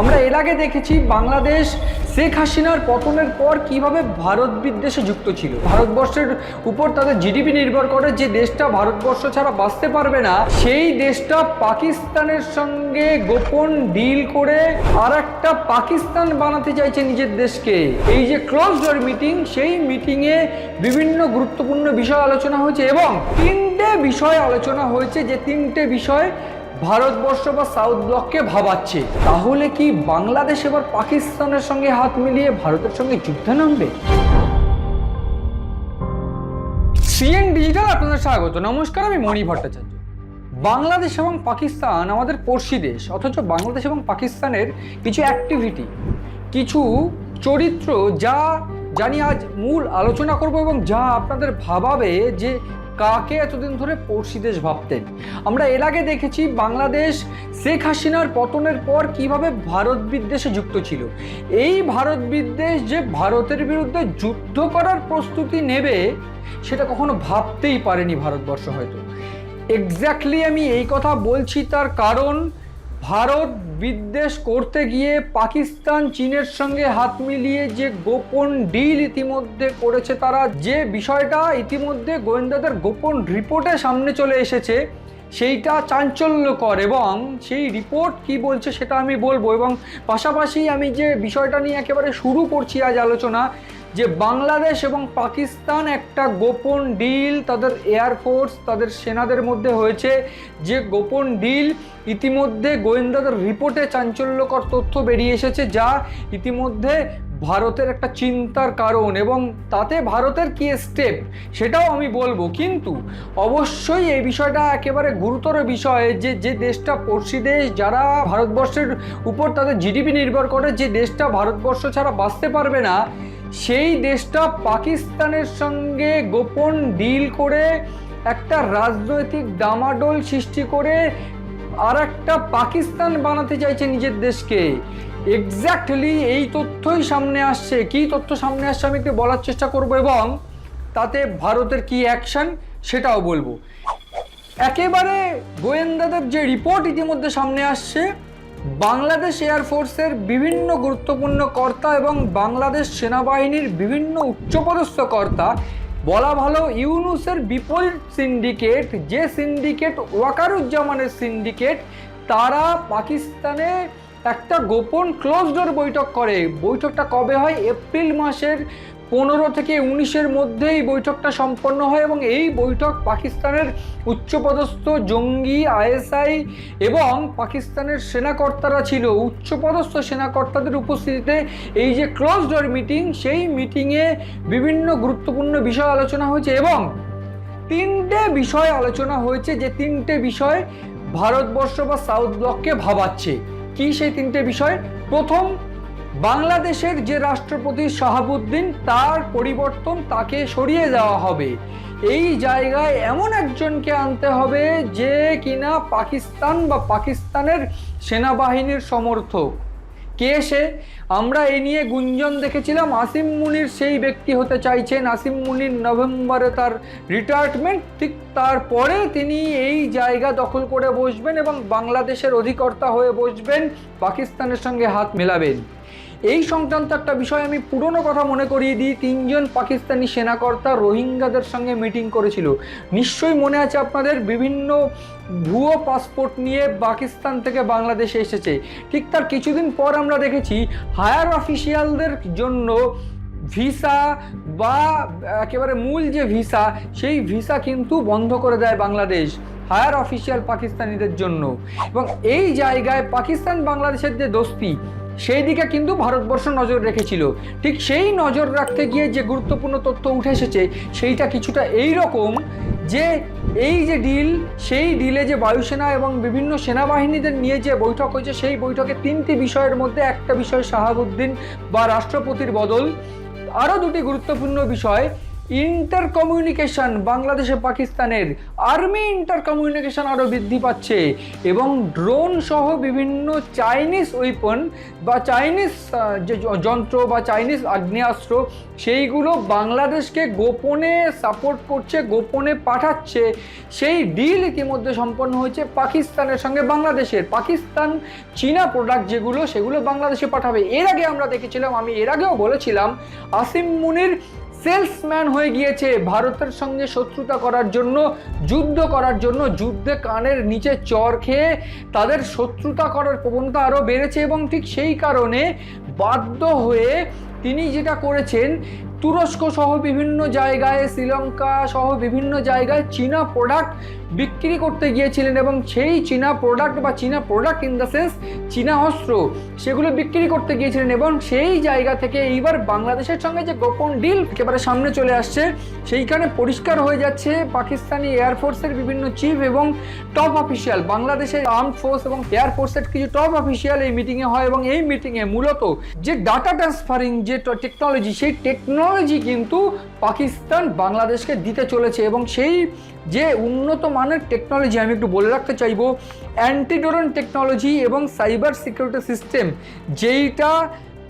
আমরা এর আগে দেখেছি বাংলাদেশ শেখ হাসিনার পতনের পর কীভাবে ভারত বিদ্বেষে যুক্ত ছিল। ভারতবর্ষের উপর তাদের জিডিপি নির্ভর করে যে দেশটা ভারতবর্ষ ছাড়া বাঁচতে পারবে না, সেই দেশটা পাকিস্তানের সঙ্গে গোপন ডিল করে আর একটা পাকিস্তান বানাতে চাইছে নিজের দেশকে। এই যে ক্লোজ ডোর মিটিং সেই মিটিংয়ে বিভিন্ন গুরুত্বপূর্ণ বিষয় আলোচনা হয়েছে এবং তিনটে বিষয় আলোচনা হয়েছে যে তিনটে বিষয় ভারতবর্ষ বা সাউথ ব্লককে ভাবাচ্ছে। তাহলে কি বাংলাদেশ এবার পাকিস্তানের সঙ্গে হাত মিলিয়ে ভারতের সঙ্গে যুদ্ধে নামবে? সিএন ডিজিটাল আপনাদের স্বাগত। নমস্কার, আমি মণি ভট্টাচার্য। বাংলাদেশ এবং পাকিস্তান আমাদের পড়শি দেশ, অথচ বাংলাদেশ এবং পাকিস্তানের কিছু অ্যাক্টিভিটি কিছু চরিত্র যা জানি আজ মূল আলোচনা করব এবং যা আপনাদের ভাবাবে যে কাকে এতদিন ধরে পড়শি দেশ ভাবতেন? আমরা এর আগে দেখেছি বাংলাদেশ শেখ হাসিনার পতনের পর কীভাবে ভারত বিদ্বেষে যুক্ত ছিল। এই ভারত বিদ্বেষ যে ভারতের বিরুদ্ধে যুদ্ধ করার প্রস্তুতি নেবে, সেটা কখনো ভাবতেই পারেনি ভারতবর্ষ হয়তো। এক্স্যাক্টলি আমি এই কথা বলছি তার কারণ ভারত বিদ্বেষ করতে গিয়ে পাকিস্তান, চীনের সঙ্গে হাত মিলিয়ে যে গোপন ডিল ইতিমধ্যে করেছে তারা, যে বিষয়টা ইতিমধ্যে গোয়েন্দাদের গোপন রিপোর্টে সামনে চলে এসেছে, সেইটা চাঞ্চল্যকর এবং সেই রিপোর্ট কি বলছে সেটা আমি বলব এবং পাশাপাশি আমি যে বিষয়টা নিয়ে একেবারে শুরু করছি আজ আলোচনা যে বাংলাদেশ এবং পাকিস্তান একটা গোপন ডিল তাদের এয়ারফোর্স তাদের সেনাদের মধ্যে হয়েছে। যে গোপন ডিল ইতিমধ্যে গোয়েন্দাদের রিপোর্টে চাঞ্চল্যকর তথ্য বেরিয়ে এসেছে, যা ইতিমধ্যে ভারতের একটা চিন্তার কারণ এবং তাতে ভারতের কি স্টেপ সেটাও আমি বলব। কিন্তু অবশ্যই এই বিষয়টা একেবারে গুরুতর বিষয় যে যে দেশটা পড়শি দেশ যারা ভারতবর্ষের উপর তাদের জিডিপি নির্ভর করে, যে দেশটা ভারতবর্ষ ছাড়া বাঁচতে পারবে না সেই দেশটা পাকিস্তানের সঙ্গে গোপন ডিল করে একটা রাজনৈতিক ডামাডোল সৃষ্টি করে আর একটা পাকিস্তান বানাতে চাইছে নিজের দেশকে। এক্স্যাক্টলি এই তথ্যই সামনে আসছে। কি তথ্য সামনে আসছে আমি একটু বলার চেষ্টা করব এবং তাতে ভারতের কি অ্যাকশন সেটাও বলব। একেবারে গোয়েন্দাদের যে রিপোর্ট ইতিমধ্যে সামনে আসছে বাংলাদেশ এয়ারফোর্সের বিভিন্ন গুরুত্বপূর্ণ কর্তা এবং বাংলাদেশ সেনাবাহিনীর বিভিন্ন উচ্চপদস্থ কর্তা, বলা ভালো ইউনুসের বিপরীত সিন্ডিকেট, যে সিন্ডিকেট ওয়াকারুজ্জামানের সিন্ডিকেট, তারা পাকিস্তানে একটা গোপন ক্লোজ ডোর বৈঠক করে। বৈঠকটা কবে হয়? এপ্রিল মাসের পনেরো থেকে উনিশের মধ্যে এই বৈঠকটা সম্পন্ন হয় এবং এই বৈঠক পাকিস্তানের উচ্চপদস্থ জঙ্গি, আইএসআই এবং পাকিস্তানের সেনাকর্তারা ছিল। উচ্চপদস্থ সেনাকর্তাদের উপস্থিতিতে এই যে ক্লোজ ডোর মিটিং, সেই মিটিংয়ে বিভিন্ন গুরুত্বপূর্ণ বিষয় আলোচনা হয়েছে এবং তিনটে বিষয় আলোচনা হয়েছে যে তিনটে বিষয় ভারতবর্ষ বা সাউথ ব্লককে ভাবাচ্ছে। কি সেই তিনটে বিষয়? প্রথম, বাংলাদেশের যে রাষ্ট্রপতি শাহাবুদ্দিন, তার পরিবর্তন তাকে সরিয়ে দেওয়া হবে। এই জায়গায় এমন একজনকে আনতে হবে যে কিনা পাকিস্তান বা পাকিস্তানের সেনাবাহিনীর সমর্থক। কে সে? আমরা এই নিয়ে গুঞ্জন দেখেছিলাম। আসিম মুনির সেই ব্যক্তি হতে চাইছেন। আসিম মুনির নভেম্বরে তার রিটায়ারমেন্ট ঠিক তারপরে তিনি এই জায়গা দখল করে বসবেন এবং বাংলাদেশের অধিকর্তা হয়ে বসবেন। পাকিস্তানের সঙ্গে হাত মেলাবেন। এই সংক্রান্ত একটা বিষয় আমি পুরনো কথা মনে করিয়ে দিই। তিনজন পাকিস্তানি সেনাকর্তা রোহিঙ্গাদের সঙ্গে মিটিং করেছিল। নিশ্চয়ই মনে আছে আপনাদের, বিভিন্ন ভুয়ো পাসপোর্ট নিয়ে পাকিস্তান থেকে বাংলাদেশে এসেছে। ঠিক তার কিছুদিন পর আমরা দেখেছি, হায়ার অফিসিয়ালদের জন্য ভিসা বা একেবারে মূল যে ভিসা, সেই ভিসা কিন্তু বন্ধ করে দেয় বাংলাদেশ, হায়ার অফিসিয়াল পাকিস্তানিদের জন্য। এবং এই জায়গায় পাকিস্তান বাংলাদেশের যে দোস্তি সেই দিকে কিন্তু ভারতবর্ষ নজর রেখেছিল। ঠিক সেই নজর রাখতে গিয়ে যে গুরুত্বপূর্ণ তথ্য উঠে এসেছে, সেইটা কিছুটা এই রকম যে এই যে ডিল, সেই ডিলে যে বায়ুসেনা এবং বিভিন্ন সেনাবাহিনীদের নিয়ে যে বৈঠক হয়েছে, সেই বৈঠকে তিনটি বিষয়ের মধ্যে একটা বিষয় শাহাবুদ্দিন বা রাষ্ট্রপতির বদল। আরও দুটি গুরুত্বপূর্ণ বিষয় ইন্টার কমিউনিকেশন বাংলাদেশে পাকিস্তানের আর্মি ইন্টার কমিউনিকেশন আরও বৃদ্ধি পাচ্ছে এবং ড্রোন সহ বিভিন্ন চাইনিজ ওয়েপন বা চাইনিজ যে যন্ত্র বা চাইনিজ আগ্নেয়াস্ত্র, সেইগুলো বাংলাদেশকে গোপনে সাপোর্ট করছে, গোপনে পাঠাচ্ছে। সেই ডিল ইতিমধ্যে সম্পন্ন হয়েছে পাকিস্তানের সঙ্গে বাংলাদেশের। পাকিস্তান, চীনা প্রোডাক্ট যেগুলো, সেগুলো বাংলাদেশে পাঠাবে। এর আগে আমরা দেখেছিলাম, আমি এর আগেও বলেছিলাম, আসিম মুনির সেলসম্যান হয়ে গিয়েছে। ভারতের সঙ্গে শত্রুতা করার জন্য, যুদ্ধ করার জন্য, যুদ্ধে কানের নিচে চর খেয়ে তাদের শত্রুতা করার প্রবণতা আরও বেড়েছে এবং ঠিক সেই কারণে বাধ্য হয়ে তিনি যেটা করেছেন, তুরস্ক সহ বিভিন্ন জায়গায়, শ্রীলঙ্কা সহ বিভিন্ন জায়গায় চীনা প্রোডাক্ট বিক্রি করতে গিয়েছিলেন এবং সেই চীনা প্রোডাক্ট বা চীনা প্রোডাক্ট ইন দ্য সেন্স চীনা অস্ত্র, সেগুলো বিক্রি করতে গিয়েছিলেন এবং সেই জায়গা থেকে এইবার বাংলাদেশের সঙ্গে যে গোপন ডিল একেবারে সামনে চলে আসছে, সেইখানে পরিষ্কার হয়ে যাচ্ছে পাকিস্তানি এয়ারফোর্সের বিভিন্ন চিফ এবং টপ অফিসিয়াল বাংলাদেশের আর্ম ফোর্স এবং এয়ারফোর্সের কিছু টপ অফিসিয়াল এই মিটিংয়ে হয় এবং এই মিটিংয়ে মূলত যে ডাটা ট্রান্সফারিং যে টেকনোলজি সেই টেকনোলজি কিন্তু পাকিস্তান বাংলাদেশকে দিতে চলেছে এবং সেই যে উন্নত মানের টেকনোলজি আমি একটু বলে রাখতে চাইব। অ্যান্টিডোরন টেকনোলজি এবং সাইবার সিকিউরিটি সিস্টেম যেইটা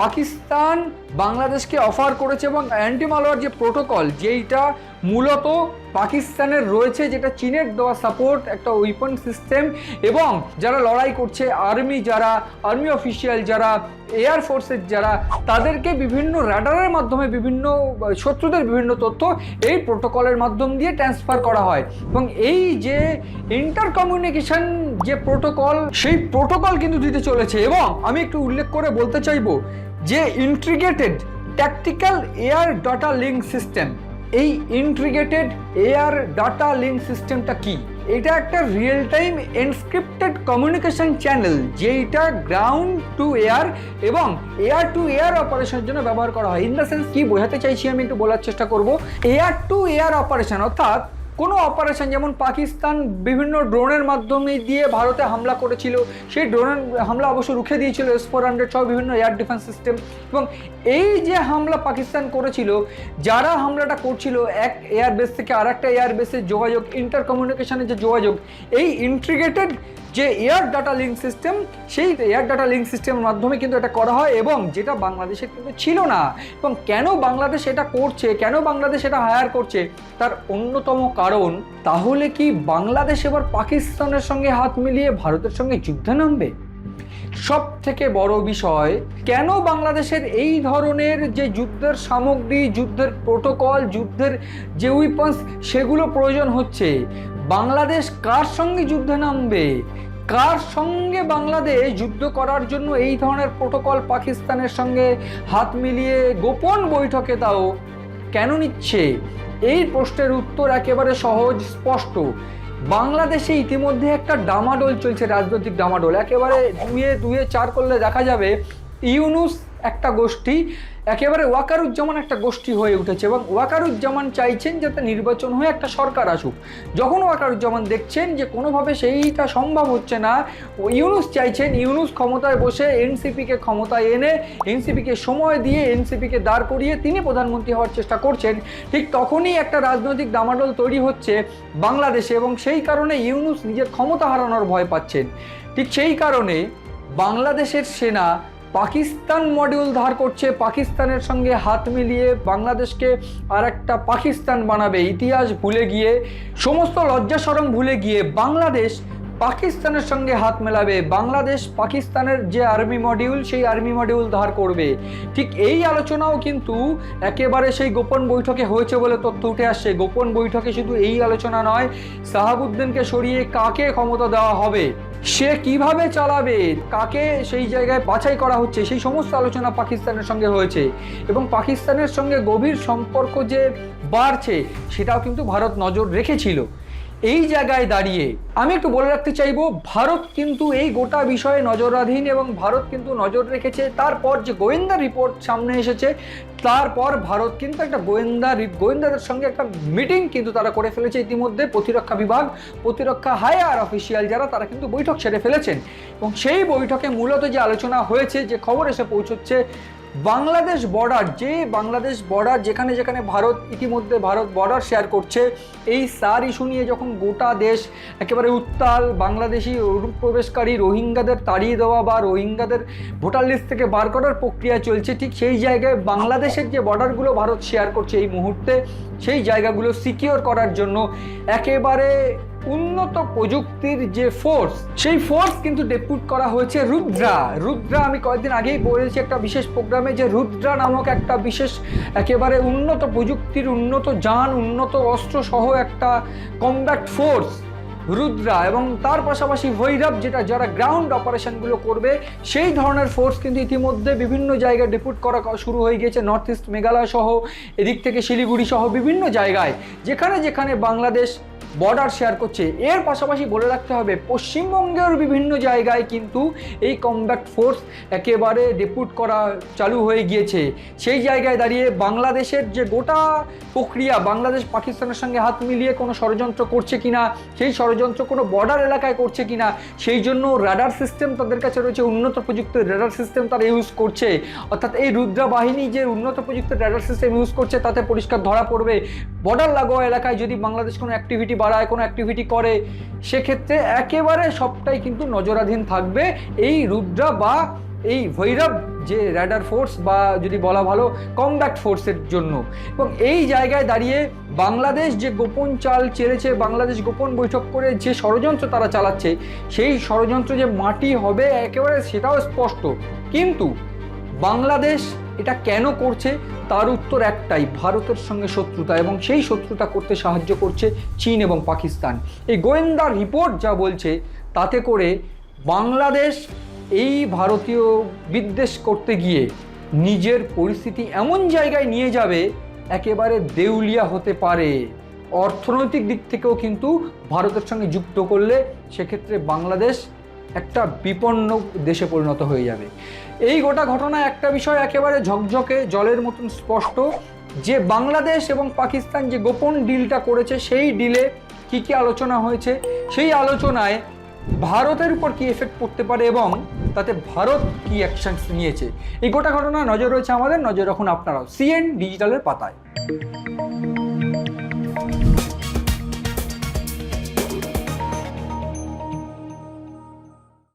পাকিস্তান বাংলাদেশকে অফার করেছে এবং অ্যান্টি মালওয়ার যে প্রোটোকল যেইটা মূলত পাকিস্তানের রয়েছে, যেটা চীনের দেওয়া সাপোর্ট একটা উইপন সিস্টেম এবং যারা লড়াই করছে আর্মি যারা আর্মি অফিসিয়াল যারা এয়ার ফোর্সের যারা, তাদেরকে বিভিন্ন র্যাডারের মাধ্যমে বিভিন্ন, শত্রুদের বিভিন্ন তথ্য এই প্রোটোকলের মাধ্যম দিয়ে ট্রান্সফার করা হয়। এবং এই যে ইন্টার কমিউনিকেশন যে প্রোটোকল সেই প্রোটোকল কিন্তু দিতে চলেছে। এবং আমি একটু উল্লেখ করে বলতে চাইব যে integrated tactical air data link system এই ইন্ট্রিগেটেড এয়ার ডাটা লিঙ্ক সিস্টেমটা কি? এটা একটা real time encrypted communication channel যেইটা গ্রাউন্ড টু এয়ার এবং এয়ার টু এয়ার অপারেশনের জন্য ব্যবহার করা হয়। ইন দ্য সেন্স কি বোঝাতে চাইছি আমি একটু বলার চেষ্টা করব? এয়ার টু এয়ার অপারেশন অর্থাৎ কোনো অপারেশন যেমন পাকিস্তান বিভিন্ন ড্রোনের মাধ্যমে দিয়ে ভারতে হামলা করেছিল, সেই ড্রোনের হামলা অবশ্য রুখে দিয়েছিল এস ফোর হান্ড্রেড সহ বিভিন্ন এয়ার ডিফেন্স সিস্টেম এবং এই যে হামলা পাকিস্তান করেছিল, যারা হামলাটা করছিল, এক এয়ারবেস থেকে আর একটা এয়ারবেসের যোগাযোগ ইন্টার কমিউনিকেশনের যে যোগাযোগ, এই ইন্ট্রিগেটেড যে এয়ার ডাটা লিঙ্ক সিস্টেম, সেই এয়ার ডাটা লিঙ্ক সিস্টেমের মাধ্যমে কিন্তু এটা করা হয় এবং যেটা বাংলাদেশে কিন্তু ছিল না। এবং কেন বাংলাদেশ এটা করছে, কেন বাংলাদেশ এটা হায়ার করছে, তার অন্যতম কারণ, তাহলে কি বাংলাদেশ এবার পাকিস্তানের সঙ্গে হাত মিলিয়ে ভারতের সঙ্গে যুদ্ধে নামবে? সব থেকে বড় বিষয়, কেন বাংলাদেশের এই ধরনের যে যুদ্ধের সামগ্রী, যুদ্ধের প্রোটোকল, যুদ্ধের যে উইপন্স সেগুলো প্রয়োজন হচ্ছে? বাংলাদেশ কার সঙ্গে যুদ্ধে নামবে? কার সঙ্গে বাংলাদেশ যুদ্ধ করার জন্য এই ধরনের প্রোটোকল পাকিস্তানের সঙ্গে হাত মিলিয়ে গোপন বৈঠকে তাও কেন নিচ্ছে? এই প্রশ্নের উত্তর একেবারে সহজ, স্পষ্ট। বাংলাদেশে ইতিমধ্যে একটা ডামাডোল চলছে, রাজনৈতিক ডামাডোল। একেবারে দুয়ে দুয়ে চার করলে দেখা যাবে, ইউনুস একটা গোষ্ঠী, একেবারে ওয়াকারুজ্জামান একটা গোষ্ঠী হয়ে উঠেছে এবং ওয়াকারুজ্জামান চাইছেন যাতে নির্বাচন হয়ে একটা সরকার আসুক। যখন ওয়াকারুজ্জামান দেখছেন যে কোনোভাবে সেইটা সম্ভব হচ্ছে না ইউনুস চাইছেন ইউনুস ক্ষমতায় বসে এনসিপিকে ক্ষমতায় এনে, এনসিপিকে সময় দিয়ে এনসিপিকে দাঁড় করিয়ে তিনি প্রধানমন্ত্রী হওয়ার চেষ্টা করছেন। ঠিক তখনই একটা রাজনৈতিক দামাডোল তৈরি হচ্ছে বাংলাদেশে এবং সেই কারণে ইউনুস নিজের ক্ষমতা হারানোর ভয় পাচ্ছেন। ঠিক সেই কারণে বাংলাদেশের সেনা পাকিস্তান মডিউল ধার করছে, পাকিস্তানের সঙ্গে হাত মিলিয়ে বাংলাদেশকে আর একটা পাকিস্তান বানাবে। ইতিহাস ভুলে গিয়ে, সমস্ত লজ্জা সরম ভুলে গিয়ে বাংলাদেশ পাকিস্তানের সঙ্গে হাত মেলাবে। বাংলাদেশ পাকিস্তানের যে আর্মি মডিউল, সেই আর্মি মডিউল ধার করবে। ঠিক এই আলোচনাও কিন্তু একেবারে সেই গোপন বৈঠকে হয়েছে বলে তথ্য উঠে আসছে। গোপন বৈঠকে শুধু এই আলোচনা নয়, সাহাবুদ্দিনকে সরিয়ে কাকে ক্ষমতা দেওয়া হবে? সে কীভাবে চালাবে, কাকে সেই জায়গায় বাছাই করা হচ্ছে, সেই সমস্ত আলোচনা পাকিস্তানের সঙ্গে হয়েছে। এবং পাকিস্তানের সঙ্গে গভীর সম্পর্ক যে বাড়ছে, সেটাও কিন্তু ভারত নজর রেখেছিল। এই জায়গায় দাঁড়িয়ে আমি একটু বলে রাখতে চাইব, ভারত কিন্তু এই গোটা বিষয়ে নজরাধীন এবং ভারত কিন্তু নজর রেখেছে। তারপর যে গোয়েন্দা রিপোর্ট সামনে এসেছে, তারপর ভারত কিন্তু একটা গোয়েন্দা গোয়েন্দাদের সঙ্গে একটা মিটিং কিন্তু তারা করে ফেলেছে ইতিমধ্যে। প্রতিরক্ষা বিভাগ, প্রতিরক্ষা হায়ার অফিসিয়াল যারা, তারা কিন্তু বৈঠক সেরে ফেলেছেন। এবং সেই বৈঠকে মূলত যে আলোচনা হয়েছে, যে খবর এসে পৌঁছচ্ছে বাংলাদেশ বর্ডার যে বাংলাদেশ বর্ডার যেখানে যেখানে ভারত ইতিমধ্যে ভারত বর্ডার শেয়ার করছে, এই সার ইস্যু নিয়ে যখন গোটা দেশ একেবারে উত্তাল, বাংলাদেশি অনুপ্রবেশকারী রোহিঙ্গাদের তাড়িয়ে দেওয়া বা রোহিঙ্গাদের ভোটার লিস্ট থেকে বার করার প্রক্রিয়া চলছে, ঠিক সেই জায়গায় বাংলাদেশের যে বর্ডারগুলো ভারত শেয়ার করছে এই মুহূর্তে, সেই জায়গাগুলো সিকিওর করার জন্য একেবারে উন্নত প্রযুক্তির যে ফোর্স সেই ফোর্স কিন্তু ডেপুট করা হয়েছে রুদ্রা। রুদ্রা, আমি কয়েকদিন আগেই বলেছি একটা বিশেষ প্রোগ্রামে যে রুদ্রা নামক একটা বিশেষ, একেবারে উন্নত প্রযুক্তির, উন্নত যান, উন্নত অস্ত্র সহ একটা কমব্যাট ফোর্স রুদ্রা। এবং তার পাশাপাশি ভৈরব, যেটা যারা গ্রাউন্ড অপারেশনগুলো করবে, সেই ধরনের ফোর্স কিন্তু ইতিমধ্যে বিভিন্ন জায়গায় ডেপুট করা শুরু হয়ে গিয়েছে। নর্থ ইস্ট মেঘালয় সহ, এদিক থেকে শিলিগুড়ি সহ বিভিন্ন জায়গায়। যেখানে যেখানে বাংলাদেশ বর্ডার শেয়ার করছে। এর পাশাপাশি বলে রাখতে হবে, পশ্চিমবঙ্গের বিভিন্ন জায়গায় কিন্তু এই কমব্যাক্ট ফোর্স একেবারে ডেপুট করা চালু হয়ে গিয়েছে। সেই জায়গায় দাঁড়িয়ে বাংলাদেশের যে গোটা প্রক্রিয়া, বাংলাদেশ পাকিস্তানের সঙ্গে হাত মিলিয়ে কোনো ষড়যন্ত্র করছে কিনা, সেই ষড়যন্ত্র কোনো বর্ডার এলাকায় করছে কিনা, সেই জন্য রাডার সিস্টেম তাদের কাছে রয়েছে, উন্নত প্রযুক্তির রাডার সিস্টেম তারা ইউজ করছে। অর্থাৎ এই রুদ্রা বাহিনী যে উন্নত প্রযুক্তির রাডার সিস্টেম ইউজ করছে, তাতে পরিষ্কার ধরা পড়বে। বর্ডার লাগোয়া এলাকায় যদি বাংলাদেশ কোনো অ্যাক্টিভিটি বাড়ায় কোনো অ্যাক্টিভিটি করে, সেক্ষেত্রে একেবারে সবটাই কিন্তু নজরাধীন থাকবে এই রুদ্রা বা এই ভৈরব, যে র্যাডার ফোর্স বা যদি বলা ভালো কমব্যাক্ট ফোর্সের জন্য। এবং এই জায়গায় দাঁড়িয়ে বাংলাদেশ যে গোপন চাল চেলেছে বাংলাদেশ গোপন বৈঠক করে যে ষড়যন্ত্র তারা চালাচ্ছে, সেই ষড়যন্ত্র যে মাটি হবে একেবারে সেটাও স্পষ্ট। কিন্তু বাংলাদেশ এটা কেন করছে? তার উত্তর একটাই, ভারতের সঙ্গে শত্রুতা এবং সেই শত্রুতা করতে সাহায্য করছে চীন এবং পাকিস্তান। এই গোয়েন্দা রিপোর্ট যা বলছে, তাতে করে বাংলাদেশ এই ভারতীয় বিদ্বেষ করতে গিয়ে নিজের পরিস্থিতি এমন জায়গায় নিয়ে যাবে, একেবারে দেউলিয়া হতে পারে। অর্থনৈতিক দিক থেকেও কিন্তু ভারতের সঙ্গে যুক্ত করলে সেক্ষেত্রে বাংলাদেশ একটা বিপন্ন দেশে পরিণত হয়ে যাবে। এই গোটা ঘটনা একটা বিষয় একেবারে ঝকঝকে, জলের মতন স্পষ্ট। যে বাংলাদেশ এবং পাকিস্তান যে গোপন ডিলটা করেছে, সেই ডিলে কি কি আলোচনা হয়েছে? সেই আলোচনায় ভারতের উপর কি এফেক্ট পড়তে পারে এবং তাতে ভারত কি অ্যাকশনস নিয়েছে? এই গোটা ঘটনা নজর রয়েছে আমাদের, নজর রাখুন আপনারাও। সিএন ডিজিটালের পাতায়।